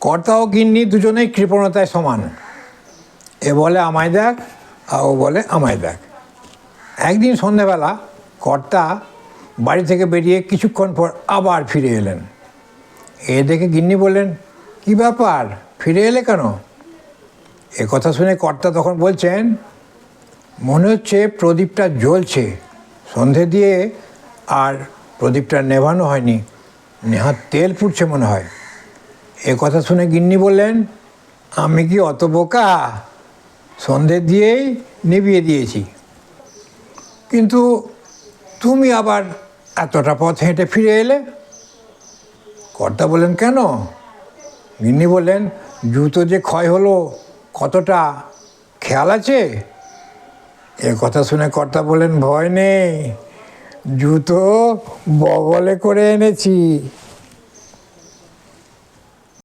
কর্তা ও গিন্নি দুজনেই কৃপণতায় সমান। এ বলে আমায় দেখ আর ও বলে আমায় দেখ। একদিন সন্ধেবেলা কর্তা বাড়ি থেকে বেরিয়ে কিছুক্ষণ পর আবার ফিরে এলেন। এ দেখে গিন্নি বললেন, কি ব্যাপার? ফিরে এলে কেন? এ কথা শুনে কর্তা তখন বলছেন, মনে হচ্ছে প্রদীপটা জ্বলছে। সন্ধে দিয়ে আর প্রদীপটা নেভানো হয়নি। নেহাত তেল ফুটছে মনে হয়। এ কথা শুনে গিন্নি বললেন, আমি কি অত বোকা? সন্ধে দিয়েই নিভিয়ে দিয়েছি। কিন্তু তুমি আবার এতটা পথ হেঁটে ফিরে এলে? কর্তা বললেন, কেন? গিন্নি বললেন, জুতো যে ক্ষয় হলো, কতটা খেয়াল আছে? এ কথা শুনে কর্তা বললেন, ভয় নেই। জুতো বগলে করে এনেছি।